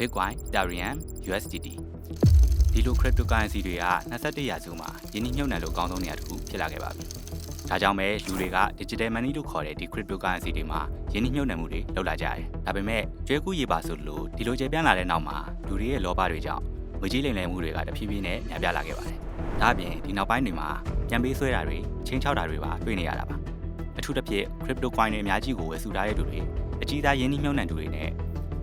Bitcoin, Ethereum, USDT ဒီလို cryptocurrency တွေက21ရာစုမှာယင်းနှိမ့်ညွှန်နယ်လို့အကောင်းဆုံးနေရာတစ်ခုဖြစ်လာခဲ့ပါပြီ။ဒါကြောင့်ပဲလူတွေက digital money လို့ခေါ်တဲ့ဒီ cryptocurrency တွေမှာယင်းနှိမ့်ညွှန်နယ်မှုတွေလုပ်လာကြတယ်။ဒါပေမဲ့ကျွဲကူးရေပါဆိုလို့ဒီလိုကျေပြန့်လာတဲ့နောက်မှာလူတွေရဲ့လောဘတွေကြောင့်ငွေကြေးလိမ်လည်မှုတွေကတဖြည်းဖြည်းနဲ့များပြားလာခဲ့ပါတယ်။ဒါအပြင်ဒီနောက်ပိုင်းတွေမှာပြန်ပေးဆွဲတာတွေချင်းချောက်တာတွေပါတွေ့နေရတာပါ။အထူးသဖြင့် crypto coin တွေအများကြီးကိုဝယ်စုထားတဲ့သူတွေအကြီးသားယင်းနှိမ့်ညွှန်နယ်သူတွေနဲ့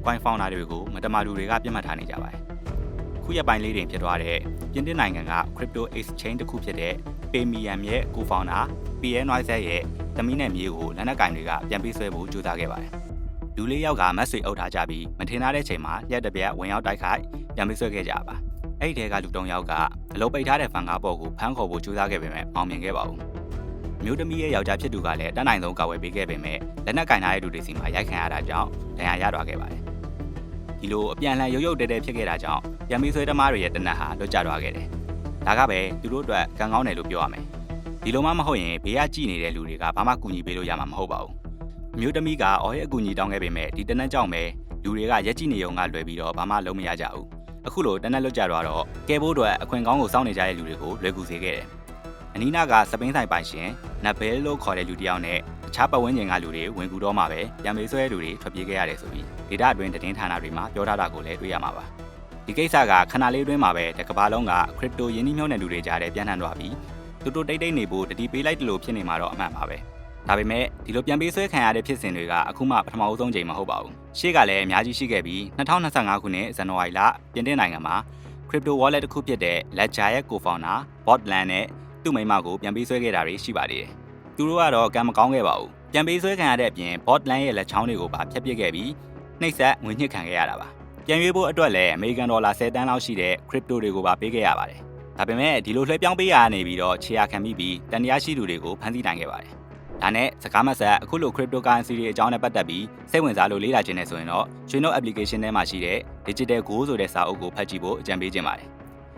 coin founder တွေကိုမတမာလူတွေကပြတ်မှတ်ထားနေကြပါတယ်။ခုရက်ပိုင်းလေးတွင်ဖြစ်သွားတဲ့ပြင်သစ်နိုင်ငံက crypto exchange တစ်ခုဖြစ်တဲ့ Paymium ရဲ့ co-founder PN Noise ရဲ့တမီးနဲ့မြေးကိုလက်နက်ကင်တွေကပြန်ပေးဆွဲဖို့ကြိုးစားခဲ့ပါတယ်။လူလေးယောက်ကမတ်ဆွေအုပ်ထားကြပြီးမထင်ထားတဲ့ချိန်မှာရက်တပြက်ဝင်ရောက်တိုက်ခိုက်ပြန်ပေးဆွဲခဲ့ကြပါ။အဲ့ဒီတဲကလူတုံးယောက်ကအလုပ်ပိတ်ထားတဲ့ဖန်ကားပေါ်ကိုဖမ်းခေါ်ဖို့ကြိုးစားခဲ့ပေမဲ့အောင်မြင်ခဲ့ပါဘူး။မျိုးသမီးရဲ့ယောက်ျားဖြစ်သူကလည်းတတ်နိုင်ဆုံးကာဝယ်ပေးခဲ့ပေမဲ့လက်နက်ကင်ထားတဲ့လူတွေစီမှာရိုက်ခံရတာကြောင့်ဒဏ်ရာရသွားခဲ့ပါတယ်။ ဒီလိုအပြန်အလှန်ရုပ်ရုပ်တဲတဲဖြစ်ခဲ့တာကြောင့်ပြန်ပြီးဆွဲသမားတွေရဲ့တနက်ဟာလွတ်ကျသွားခဲ့တယ်။ဒါကပဲသူတို့အတွက်ကံကောင်းတယ်လို့ပြောရမယ်။ဒီလိုမှမဟုတ်ရင်ဘေးကကြည့်နေတဲ့လူတွေကဘာမှကူညီပေးလို့ရမှာမဟုတ်ပါဘူး။အမျိုးသမီးကအော်ရဲ့အကူအညီတောင်းခဲ့ပေမဲ့ဒီတနက်ကြောင့်ပဲလူတွေကရက်ကြည့်နေုံကလွယ်ပြီးတော့ဘာမှလုံးမရကြဘူး။အခုလိုတနက်လွတ်ကျသွားတော့ကဲဖို့အတွက်အခွင့်ကောင်းကိုစောင့်နေကြတဲ့လူတွေကိုလွယ်ကူစေခဲ့တယ်။အနီးနားကစပိန်ဆိုင်ပိုင်ရှင်နဘဲလို့ခေါ်တဲ့လူတစ်ယောက်နဲ့ အခြားပတ်ဝန်းကျင်ကလူတွေဝင်ကူတော့မှပဲပြန်ပေးဆွဲလူတွေထွက်ပြေးခဲ့ရတယ်ဆိုပြီးဒေတာအတွင်းသတင်းဌာနတွေမှာပြောထားတာကိုလည်းတွေ့ရမှာပါဒီကိစ္စကခဏလေးအတွင်းမှာပဲတကဘာလုံးကခရစ်တိုယင်းနှိမ့်မြုံတဲ့လူတွေကြားထဲပြန်နှံ့သွားပြီးတူတူတိတ်တိတ်နေဖို့တတိပေးလိုက်တယ်လို့ဖြစ်နေမှာတော့အမှန်ပါပဲဒါပေမဲ့ဒီလိုပြန်ပေးဆွဲခံရတဲ့ဖြစ်စဉ်တွေကအခုမှပထမအဆုံးချိန်မဟုတ်ပါဘူးရှေ့ကလည်းအများကြီးရှိခဲ့ပြီး2025ခုနှစ်ဇန်နဝါရီလပြင်သစ်နိုင်ငံမှာ crypto wallet တစ်ခုဖြစ်တဲ့ Ledger ရဲ့ co-founder Botland နဲ့သူ့မိန်းမကိုပြန်ပေးဆွဲခဲ့တာတွေရှိပါသေးတယ် သူတို့ကတော့ကံမကောင်းခဲ့ပါဘူးပြန်ပေးဆွဲခံရတဲ့အပြင် Botland ရဲ့လက်ချောင်းတွေကိုပါဖျက်ပစ်ခဲ့ပြီးနှိပ်စက်ငွေညှစ်ခံခဲ့ရတာပါပြန်ရွေးဖို့အတွက်လည်းအမေရိကန်ဒေါ်လာ10တန်းလောက်ရှိတဲ့ crypto တွေကိုပါပေးခဲ့ရပါတယ်ဒါပေမဲ့ဒီလိုလွှဲပြောင်းပေးရနေပြီးတော့ခြေရခံမိပြီးတန်တရားရှိသူတွေကိုဖမ်းဆီးနိုင်ခဲ့ပါတယ်ဒါနဲ့စကားမဆက်အခုလို cryptocurrency တွေအကြောင်းနဲ့ပတ်သက်ပြီးစိတ်ဝင်စားလို့လေ့လာခြင်းနဲ့ဆိုရင်တော့ရွှေနှုတ် application ထဲမှာရှိတဲ့ digital go ဆိုတဲ့စာအုပ်ကိုဖတ်ကြည့်ဖို့အကြံပေးခြင်းပါတယ်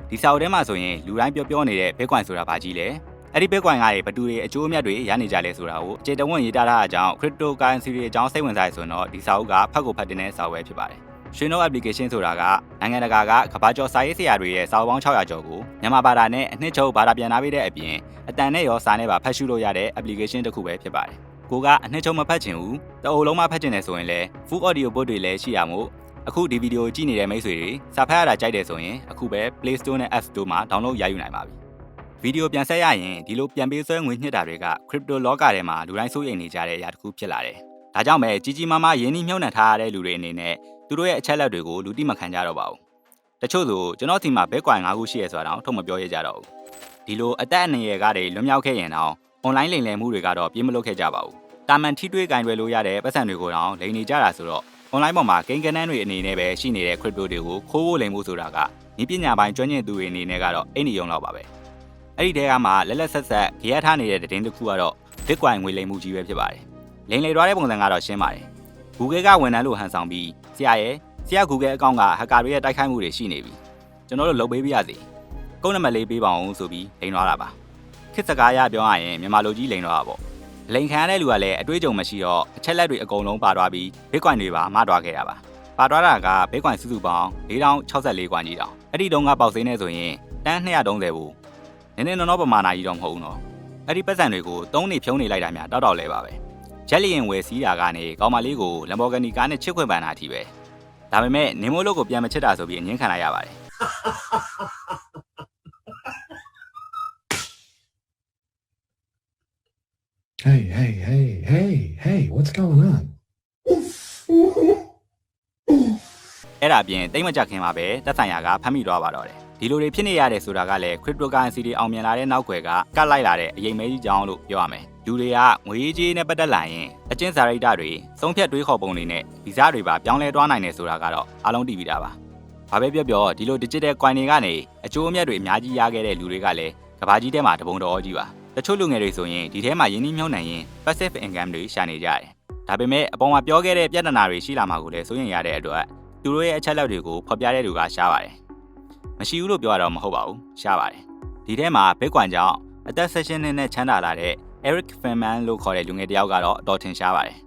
ဒီစာအုပ်ထဲမှာဆိုရင်လူတိုင်းပြောပြောနေတဲ့ Bitcoin ဆိုတာဘာကြီးလဲ အဲ့ဒီ Bitcoin ကတွေဘသူတွေအကျိုးအမြတ်တွေရနေကြလဲဆိုတာကိုအခြေတဝင့်ရေးထားတဲ့အကြောင်း cryptocurrency တွေအကြောင်းစိတ်ဝင်စားရဆိုရင်တော့ဒီစာအုပ်ကဖတ်ကိုဖတ်တဲ့စာအုပ်ပဲဖြစ်ပါတယ်ရွှေနှုတ် application ဆိုတာကနိုင်ငံတကာကကမ္ဘာကျော်စာရေးဆရာတွေရဲ့စာအုပ်ပေါင်း600ကျော်ကိုမြန်မာဘာသာနဲ့အနှစ်ချုပ်ဘာသာပြန်လာပေးတဲ့အပြင်အတန်နဲ့ရောစာနဲ့ပါဖတ်ရှုလို့ရတဲ့ application တစ်ခုပဲဖြစ်ပါတယ်ကိုကအနှစ်ချုပ်မဖတ်ချင်ဘူးတအုပ်လုံးမဖတ်ချင်တယ်ဆိုရင်လည်း full audio book တွေလည်းရှိရမို့အခုဒီဗီဒီယိုကြည့်နေတဲ့မိတ်ဆွေတွေစာဖတ်ရတာကြိုက်တယ်ဆိုရင်အခုပဲ Play Store နဲ့ App Store မှာ download ရယူနိုင်ပါပြီ ဗီဒီယိုပြန်ဆက်ရရင်ဒီလိုပြန်ပေးဆွဲငွေညှစ်တာတွေက crypto လောကထဲမှာလူတိုင်းစိုးရိမ်နေကြတဲ့အရာတစ်ခုဖြစ်လာတယ်။ဒါကြောင့်ပဲကြီးကြီးမားမားရင်းနှီးမြှုပ်နှံထားရတဲ့လူတွေအနေနဲ့သူတို့ရဲ့အချက်လက်တွေကိုလူတိမခံကြတော့ပါဘူး။တချို့ဆိုကျွန်တော်ဒီမှာ Bitcoin 5ခုရှိရဆိုတာတော့ထုတ်မပြောရကြတော့ဘူး။ဒီလိုအသက်အနည်းရကတွေလွန်မြောက်ခဲ့ရင်တော့ online လိမ်လည်မှုတွေကတော့ပြေးမလွတ်ခဲ့ကြပါဘူး။တာမန်ထိတွေ့ကင်တွယ်လို့ရတဲ့ပတ်စံတွေကိုတော့လိမ်နေကြတာဆိုတော့ online ပေါ်မှာကိန်းကနန်းတွေအနေနဲ့ပဲရှိနေတဲ့ crypto တွေကိုခိုးဖို့လိမ်မှုဆိုတာကဤပညာပိုင်းကျွမ်းကျင်သူတွေအနေနဲ့ကတော့အိမ်နေုံတော့ပါပဲ။ အဲ့ဒီတဲကမှလက်လက်ဆက်ဆက်ကြရထားနေတဲ့တဲ့တင်တစ်ခုကတော့ Bitcoin ငွေလိမ်မှုကြီးပဲဖြစ်ပါတယ်။လိမ်လည်သွားတဲ့ပုံစံကတော့ရှင်းပါတယ်။ Google ကဝန်ထမ်းလို့ဟန်ဆောင်ပြီးဆရာရဲ့ဆရာ Google အကောင့်ကဟက်ကာတွေရဲ့တိုက်ခိုက်မှုတွေရှိနေပြီကျွန်တော်တို့လုပ်ပေးပြရစီကုန်းနံပါတ်လေးပေးပါအောင်ဆိုပြီးလိန်သွားတာပါခစ်စကားရပြောရရင်မြန်မာလူကြီးလိန်တော့တာပေါ့လိန်ခံရတဲ့လူကလည်းအတွေးကြုံမရှိတော့အချက်လက်တွေအကုန်လုံးပါသွားပြီး Bitcoin တွေပါမသွားခဲ့တာပါပါသွားတာက Bitcoin စုစုပေါင်း4064ကွာကြီးတောင်အဲ့ဒီတုန်းကပေါက်စင်းနေဆိုရင်တန်း230ဘူး နည်းနည်းနော်နော်ပမာဏကြီးတော့မဟုတ်ဘူးနော်အဲ့ဒီပတ်စံတွေကိုသုံးနေဖြုံးနေလိုက်တာများတောက်တောက်လဲပါပဲဂျက်လီယင်ဝယ်စီးတာကနေကောင်မလေးကိုလမ်ဘော်ဂနီကားနဲ့ချစ်ခွင့်ပန်တာအထိပဲဒါပေမဲ့နေမိုးလို့ကိုပြန်မချစ်တာဆိုပြီးအငင်းခံလိုက်ရပါတယ် Hey, hey, hey, hey, hey, what's going on? အဲ့ဒါအပြင်တိတ်မကြခင်မှာပဲတက်ဆိုင်ရာကဖမ်းမိသွားပါတော့တယ် ဒီလိုတွေဖြစ်နေရတယ်ဆိုတာကလည်း cryptocurrency တွေအောင်မြင်လာတဲ့နောက်ွယ်ကကတ်လိုက်လာတဲ့အရေးမဲကြီးကြောင်းလို့ပြောရမယ်လူတွေကငွေကြေးနဲ့ပတ်သက်လာရင်အကျင့်စာရိတ္တတွေသုံးဖြတ်တွေးခေါ်ပုံတွေနဲ့ဗီဇတွေပါပြောင်းလဲသွားနိုင်တယ်ဆိုတာကတော့အားလုံးသိပြီးသားပါဘာပဲပြောပြောဒီလို digital coin တွေကနေအကျိုးအမြတ်တွေအများကြီးရခဲ့တဲ့လူတွေကလည်းကဘာကြီးထဲမှာတပုံတော်ကြီးပါတချို့လူငယ်တွေဆိုရင်ဒီထဲမှာယင်းနှိမ့်မြုံနိုင်ရင် passive income တွေရှာနေကြတယ်ဒါပေမဲ့အပေါ်မှာပြောခဲ့တဲ့ပြဿနာတွေရှိလာမှာကိုလည်းစိုးရင်ရတဲ့အတွက်သူတို့ရဲ့အချက်လက်တွေကိုဖော်ပြတဲ့သူကရှားပါတယ် မရှိဘူးလို့ပြောရတော့မဟုတ်ပါဘူးရှားပါတယ်ဒီထဲမှာ Bitcoin ကြောင့်အသက် session နဲ့ချမ်းသာလာတဲ့ Eric Feynman လို့ခေါ်တဲ့လူငယ်တစ်ယောက်ကတော့အတော်ထင်ရှားပါတယ်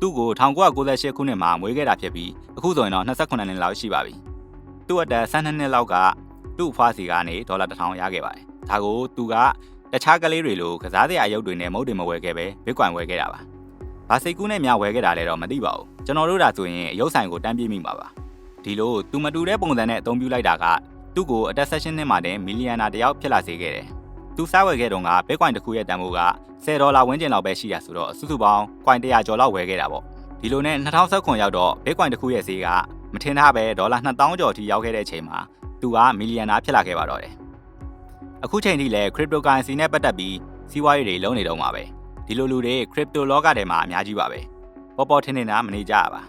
သူ့ကို1998ခုနှစ်မှာမွေးခဲ့တာဖြစ်ပြီးအခုဆိုရင်တော့28နှစ်လောက်ရှိပါပြီသူ့အသက်12နှစ်လောက်ကသူ့အဖွားစီကနေဒေါ်လာ1000ရခဲ့ပါတယ်ဒါကိုသူကတခြားကလေးတွေလိုကစားစရာအယုတ်တွေနဲ့မုတ်တွေမဝယ်ခဲ့ပဲဘစ်ကွိုင်ဝယ်ခဲ့တာပါဘာစိတ်ကူးနဲ့များဝယ်ခဲ့တာလဲတော့မသိပါဘူးကျွန်တော်တို့ဒါဆိုရင်အယုတ်ဆိုင်ကိုတန်းပြေးမိမှာပါဒီလိုသူမတူတဲ့ပုံစံနဲ့အသုံးပြုလိုက်တာက သူ့ကိုအသက်16နှစ်မှတင်မီလီယံနာတယောက်ဖြစ်လာစေခဲ့တယ်သူစားဝယ်ခဲ့တုန်းကဘစ်ကွိုင်တစ်ခုရဲ့တန်ဖိုးက10ဒေါ်လာဝန်းကျင်လောက်ပဲရှိရဆိုတော့စုစုပေါင်းကွိုင်100ကျော်လောက်ဝယ်ခဲ့တာပေါ့ဒီလိုနဲ့2019ရောက်တော့ဘစ်ကွိုင်တစ်ခုရဲ့ဈေးကမထင်ထားပဲဒေါ်လာ2000ကျော်ထိရောက်ခဲ့တဲ့အချိန်မှာသူကမီလီယံနာဖြစ်လာခဲ့ပါတော့တယ်အခုချိန်ထိလည်း cryptocurrency နဲ့ပတ်သက်ပြီးစီးပွားရေးတွေလုံးနေတော့မှာပဲဒီလိုလူတွေ crypto လောကထဲမှာအများကြီးပါပဲပေါ်ပေါ်ထင်ထင်တာမနေကြရပါ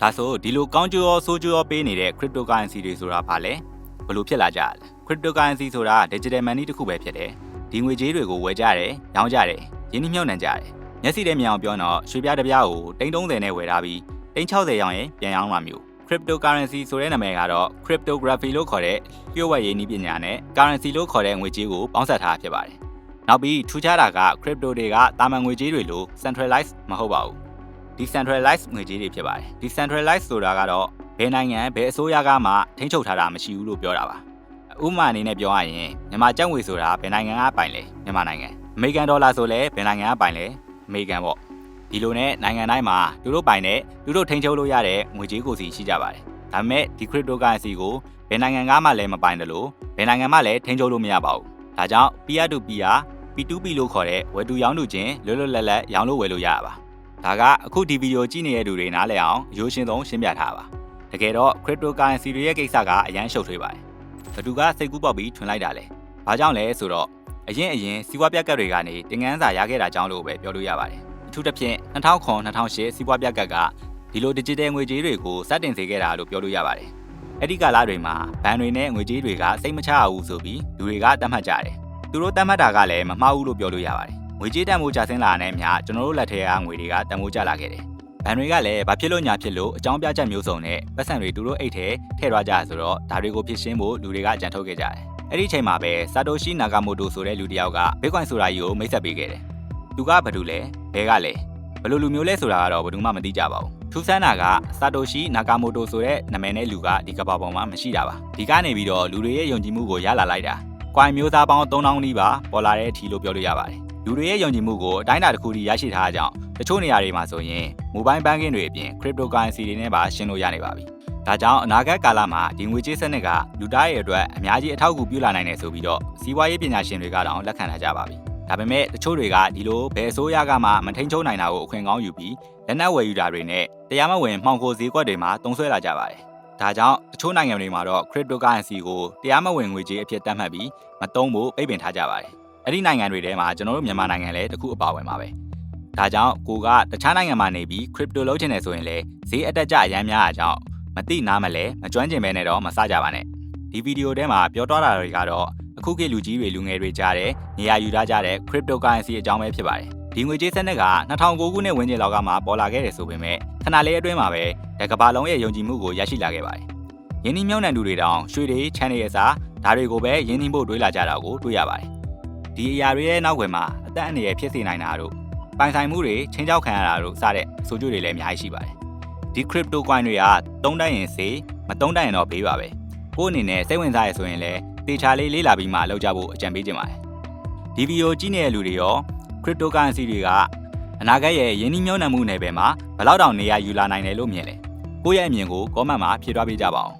ဒါဆိုဒီလိုကောင်းကျိုးရောဆိုးကျိုးရောပေးနေတဲ့ cryptocurrency တွေဆိုတာဘာလဲ ဘယ်လိုဖြစ်လာကြလဲ cryptocurrency ဆိုတာ digital money တစ်ခုပဲဖြစ်တယ်ဒီငွေကြေးတွေကိုဝယ်ကြတယ်ရောင်းကြတယ်ရင်းနှီးမြှုပ်နှံကြတယ်မျက်စိထဲမြင်အောင်ပြောတော့ရွှေပြားတစ်ပြားကိုတိန်း30နဲ့ဝယ်ထားပြီးတိန်း60ရောင်းရင်ပြန်ရောင်းမှာမျိုး cryptocurrency ဆိုတဲ့နာမည်ကတော့ cryptography လို့ခေါ်တဲ့လျှို့ဝှက်ရေးနည်းပညာနဲ့ currency လို့ခေါ်တဲ့ငွေကြေးကိုပေါင်းစပ်ထားတာဖြစ်ပါတယ်။နောက်ပြီးထူးခြားတာက crypto တွေကတာမန်ငွေကြေးတွေလို centralized မဟုတ်ပါဘူး။ decentralized ငွေကြေးတွေဖြစ်ပါတယ်။ decentralized ဆိုတာကတော့ ဘယ်နိုင်ငံဘယ်အစိုးရကမှထိန်းချုပ်ထားတာမရှိဘူးလို့ပြောတာပါ။ဥပမာအနေနဲ့ပြောရရင်မြန်မာကျပ်ငွေဆိုတာဘယ်နိုင်ငံကပိုင်လဲမြန်မာနိုင်ငံ။အမေရိကန်ဒေါ်လာဆိုလည်းဘယ်နိုင်ငံကပိုင်လဲအမေရိကန်ပေါ့။ဒီလိုနဲ့နိုင်ငံတိုင်းမှာသူတို့ပိုင်တဲ့သူတို့ထိန်းချုပ်လို့ရတဲ့ငွေကြေးကိုစီရှိကြပါတယ်။ဒါပေမဲ့ဒီ cryptocurrency ကိုဘယ်နိုင်ငံကမှလည်းမပိုင်တယ်လို့ဘယ်နိုင်ငံမှလည်းထိန်းချုပ်လို့မရပါဘူး။ဒါကြောင့် peer to peer P2P လို့ခေါ်တဲ့ဝယ်သူရောင်းသူချင်းလွတ်လွတ်လပ်လပ်ရောင်းလို့ဝယ်လို့ရတာပါ။ဒါကအခုဒီဗီဒီယိုကြည့်နေတဲ့သူတွေနားလည်အောင်အရိုးရှင်းဆုံးရှင်းပြထားပါ။ တကယ်တော့ cryptocurrency တွေရဲ့ကိစ္စကအရန်ရှုပ်ထွေးပါတယ်။ဘသူကစိတ်ကူးပေါက်ပြီးထွင်လိုက်တာလဲ။ဘာကြောင့်လဲဆိုတော့အရင်အရင်စီးပွားပြက်ကတ်တွေကနေတင်ငန်းစာရခဲ့တာကြောင့်လို့ပဲပြောလို့ရပါတယ်။အထူးသဖြင့်2009-2008စီးပွားပြက်ကတ်ကဒီလို digital ငွေကြေးတွေကိုစတင်စေခဲ့တာလို့ပြောလို့ရပါတယ်။အဲ့ဒီကာလတွေမှာဘဏ်တွေနဲ့ငွေကြေးတွေကစိတ်မချရဘူးဆိုပြီးလူတွေကတတ်မှတ်ကြတယ်။သူတို့တတ်မှတ်တာကလည်းမမှားဘူးလို့ပြောလို့ရပါတယ်။ငွေကြေးတန်ဖိုးကျဆင်းလာတဲ့အမျှကျွန်တော်တို့လက်ထဲကငွေတွေကတန်ဖိုးကျလာခဲ့တယ်။ ဘဏ်တွေကလည်းဘာဖြစ်လို့ညာဖြစ်လို့အကြောင်းပြချက်မျိုးစုံနဲ့ပတ်စံတွေသူတို့အိတ်ထဲထည့်သွားကြဆိုတော့ဒါတွေကိုဖြစ်ရှင်းဖို့လူတွေကအကြံထုတ်ခဲ့ကြတယ်။အဲ့ဒီအချိန်မှာပဲဆာတိုရှိနာဂါမိုတိုဆိုတဲ့လူတစ်ယောက်က Bitcoin ဆိုတာကြီးကိုမိတ်ဆက်ပေးခဲ့တယ်။သူကဘာတူလဲဘဲကလဲဘယ်လိုလူမျိုးလဲဆိုတာကတော့ဘယ်သူမှမသိကြပါဘူးထူးဆန်းတာကဆာတိုရှိနာဂါမိုတိုဆိုတဲ့နာမည်နဲ့လူကဒီကမ္ဘာပေါ်မှာမရှိတာပါဒီကနေပြီးတော့လူတွေရဲ့ယုံကြည်မှုကိုရလာလိုက်တာကွိုင်မျိုးသားပေါင်း3000နီးပါပေါ်လာတဲ့အထီလို့ပြောလို့ရပါတယ် လူတွေရဲ့ယုံကြည်မှုကိုအတိုင်းအတာတစ်ခုထိရရှိထားကြအောင်တချို့နေရာတွေမှာဆိုရင် mobile banking တွေအပြင် cryptocurrency တွေနဲ့ပါရှင်းလို့ရနေပါပြီဒါကြောင့်အနာဂတ်ကာလမှာဒီငွေကြေးစနစ်ကလူသားရဲ့အတွက်အများကြီးအထောက်အကူပြုလာနိုင်တယ်ဆိုပြီးတော့စီးပွားရေးပညာရှင်တွေကတော့လက်ခံထားကြပါပြီဒါပေမဲ့တချို့တွေကဒီလိုဘယ်အစိုးရကမှမထိန်ချုံနိုင်တာကိုအခွင့်ကောင်းယူပြီးလက်နက်ဝယ်ယူတာတွေနဲ့တရားမဝင်မှောင်ခိုဈေးကွက်တွေမှာတုံးဆွဲလာကြပါတယ်။ဒါကြောင့်တချို့နိုင်ငံတွေမှာတော့ cryptocurrency ကိုတရားမဝင်ငွေကြေးအဖြစ်သတ်မှတ်ပြီးမသုံးဖို့ပိတ်ပင်ထားကြပါတယ်။ အဲ့ဒီနိုင်ငံတွေထဲမှာကျွန်တော်တို့မြန်မာနိုင်ငံလည်းတစ်ခုအပါဝင်ပါပဲ။ဒါကြောင့်ကိုကတခြားနိုင်ငံမှာနေပြီး crypto လုပ်ချင်တယ်ဆိုရင်လည်းဈေးအတက်ကြအများများအကြောင်းမသိနားမလဲမကျွမ်းကျင်ပဲနဲ့တော့မစကြပါနဲ့။ဒီဗီဒီယိုထဲမှာပြောသွားတာတွေကတော့အခုခေတ်လူကြီးတွေလူငယ်တွေကြားတဲ့နေရာယူထားကြတဲ့ cryptocurrency အကြောင်းပဲဖြစ်ပါတယ်။ဒီငွေကြေးစနစ်က2009ခုနှစ်ဝန်းကျင်လောက်ကမှပေါ်လာခဲ့တယ်ဆိုပေမဲ့ခဏလေးအတွင်းမှာပဲတကဘာလုံးရဲ့ယုံကြည်မှုကိုရရှိလာခဲ့ပါတယ်။ယင်းနှိမ့်မြုံနှံသူတွေတောင်ရွှေတွေချမ်းတွေရဲ့စားဒါတွေကိုပဲယင်းနှိမ့်ဖို့တွေးလာကြတာကိုတွေ့ရပါတယ်။ ဒီအရာတွေရဲ့နောက်ွယ်မှာအသက်အန္တရာယ်ဖြစ်စေနိုင်တာတို့ပိုင်ဆိုင်မှုတွေချင်းချောက်ခံရတာတို့စတဲ့အဆိုးကျိုးတွေလည်းအများကြီးရှိပါတယ်။ဒီ crypto coin တွေကသုံးတတ်ရင်စေးမသုံးတတ်ရင်တော့ဘေးပါပဲ။ကိုယ့်အနေနဲ့စိတ်ဝင်စားရဆိုရင်လည်းတေချာလေးလေးလာပြီးမှလောက်ကြဖို့အကြံပေးချင်ပါတယ်။ဒီဗီဒီယိုကြည့်နေတဲ့လူတွေရော cryptocurrency တွေကအနာဂတ်ရဲ့ယင်းနှိမ့်မြုံနှံမှုနယ်ပယ်မှာဘယ်လောက်တောင်နေရာယူလာနိုင်တယ်လို့မြင်လဲ။ကိုယ့်ရဲ့အမြင်ကို comment မှာဖြည့်သွားပေးကြပါအောင်။